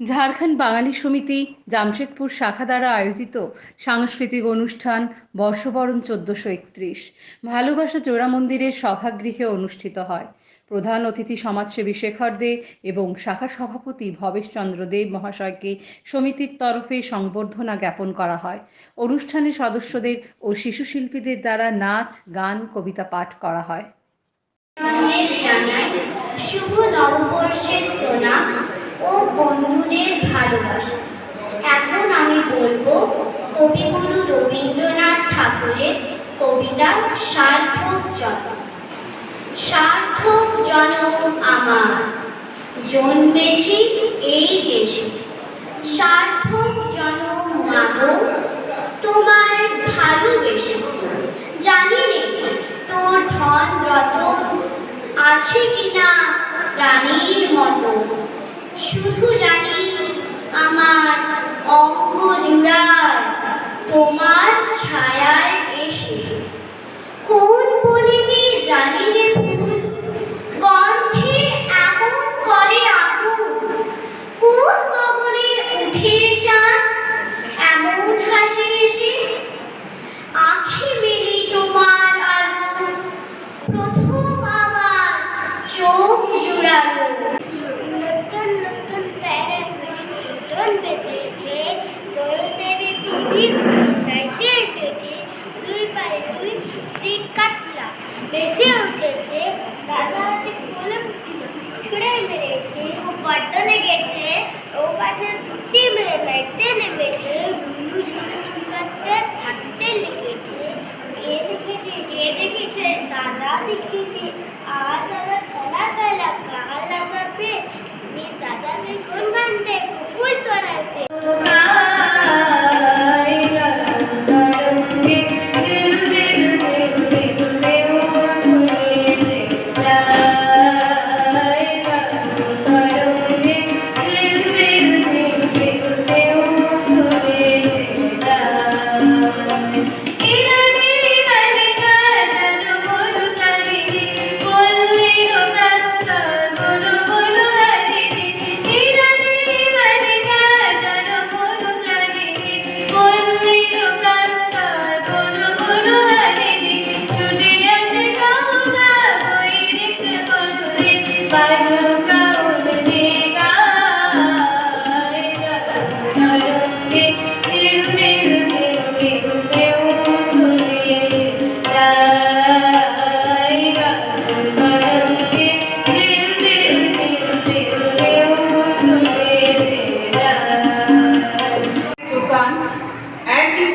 ঝাড়খণ্ড বাঙালি সমিতি জামশেদপুর শাখা দ্বারা আয়োজিত সাংস্কৃতিক অনুষ্ঠান বর্ষবরণ চোদ্দোশো একত্রিশ। ভালোবাসা জোড়া মন্দিরের সভাগৃহে অনুষ্ঠিত হয়। প্রধান অতিথি সমাজসেবী শেখর দে এবং শাখা সভাপতি ভবেশচন্দ্র দেব মহাশয়কে সমিতির তরফে সংবর্ধনা জ্ঞাপন করা হয়। অনুষ্ঠানে সদস্যদের ও শিশু শিল্পীদের দ্বারা নাচ, গান, কবিতা পাঠ করা হয়। শুভ নববর্ষের প্রণাম। ও বন্ধুদের ভালোবাসা। এখন আমি বলব, কবিগুরু রবীন্দ্রনাথ ঠাকুরের কবিতা সার্থক জনম সার্থক জনম আমার, জন্মেছি এই দেশে। সার্থক জনম মাগো, তোমায় ভালোবেসে। জানি নে তোর ধন রতন আছে কিনা রানীর মতো। শুধু জানি আমার অঙ্গ জুড়ায় তোমার ছায়ায়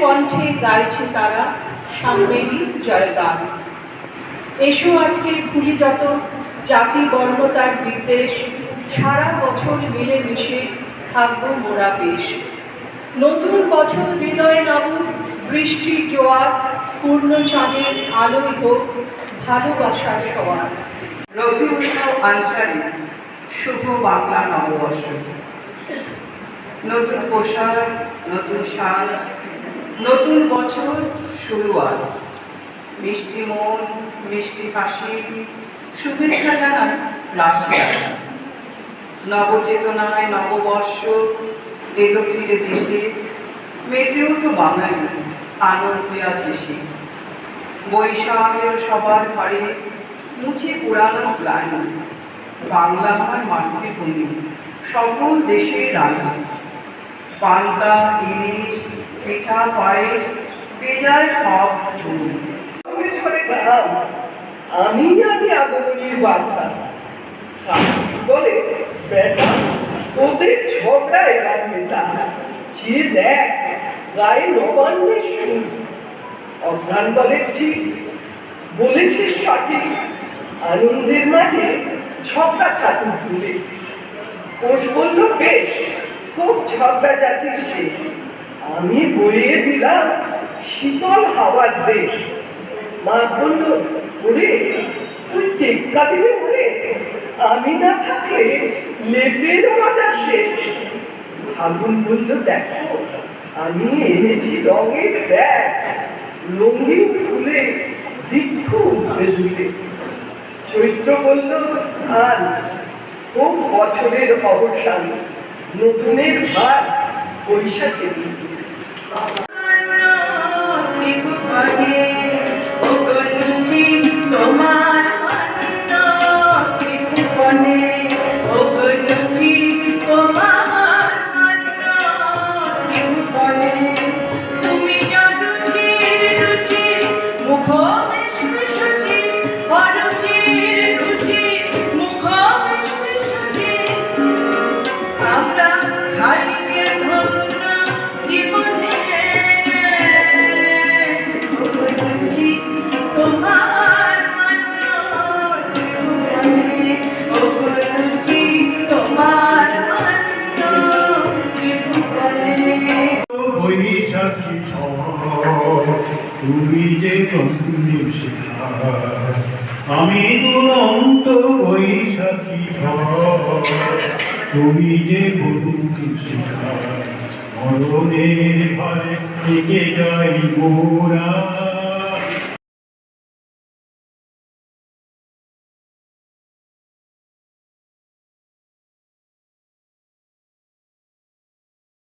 কণ্ঠে গাইছে তারা সাম্যেরই জয়গান। এসো আজকে খুলি যত জাতি বর্ণ তার বিদ্বেষ সারা বছর মিলে মিশে থাকব মোরা বেশ নতুন বছর হৃদয়ে নব বৃষ্টির জোয়ার পূর্ণ চাঁদের আলোয় হোক ভালোবাসার সবার রবিউল আনসারি, শুভ বাংলা নববর্ষ। নতুন পোশাক, নতুন সাল নতুন বছর শুরুয়াত। মিষ্টি মন, মিষ্টি হাসি, শুভেচ্ছা জানান রাশিয়া নবচেতনায় নববর্ষ এলো ফিরে দেশে, মেতে উঠো বাঙালি। আনন্দে আজ এসে বৈশাখের সবার ঘরে মুছে পুরানো গ্লানি। বাংলা আমার মাতৃভূমি সকল দেশের রানী। পান্তা ইলিশ পিঠা পায়েস বেজায় সব জমি। আমি জানি আগমনীর বার্তা। বলে বেটা তোদের ঝগড়া এবার মেটা যে দেখ গায়ে নবান্নের সুর অজ্ঞান দলের ঠিক বলেছিস সঠিক। আনন্দের মাঝে ঝগড়া থাকুক দূরে। কোষ বলল, বেশ, খুব ঝগড়া জাতির শেষ। আমি বইয়ে দিলাম শীতল হাওয়ার দেশ। মা বলল, ওরে, তুই টেক্কা দিবি ওরে আমি না থাকলে লেপের মজা শেষ। ফাগুন বলল, দেখো আমি এনেছি রঙের ব্যাগ। লঙ্গি ফুলে দীর্ঘ ঘুরে ঝুলে চৈত্র বলল, আর খুব বছরের অবসান? নতুনের ভার বৈশাখের বিদ্যুৎ আমি দুরন্ত বৈশাখী তুমি যে বধু মরণের ভয় থেকে যাই মোরা।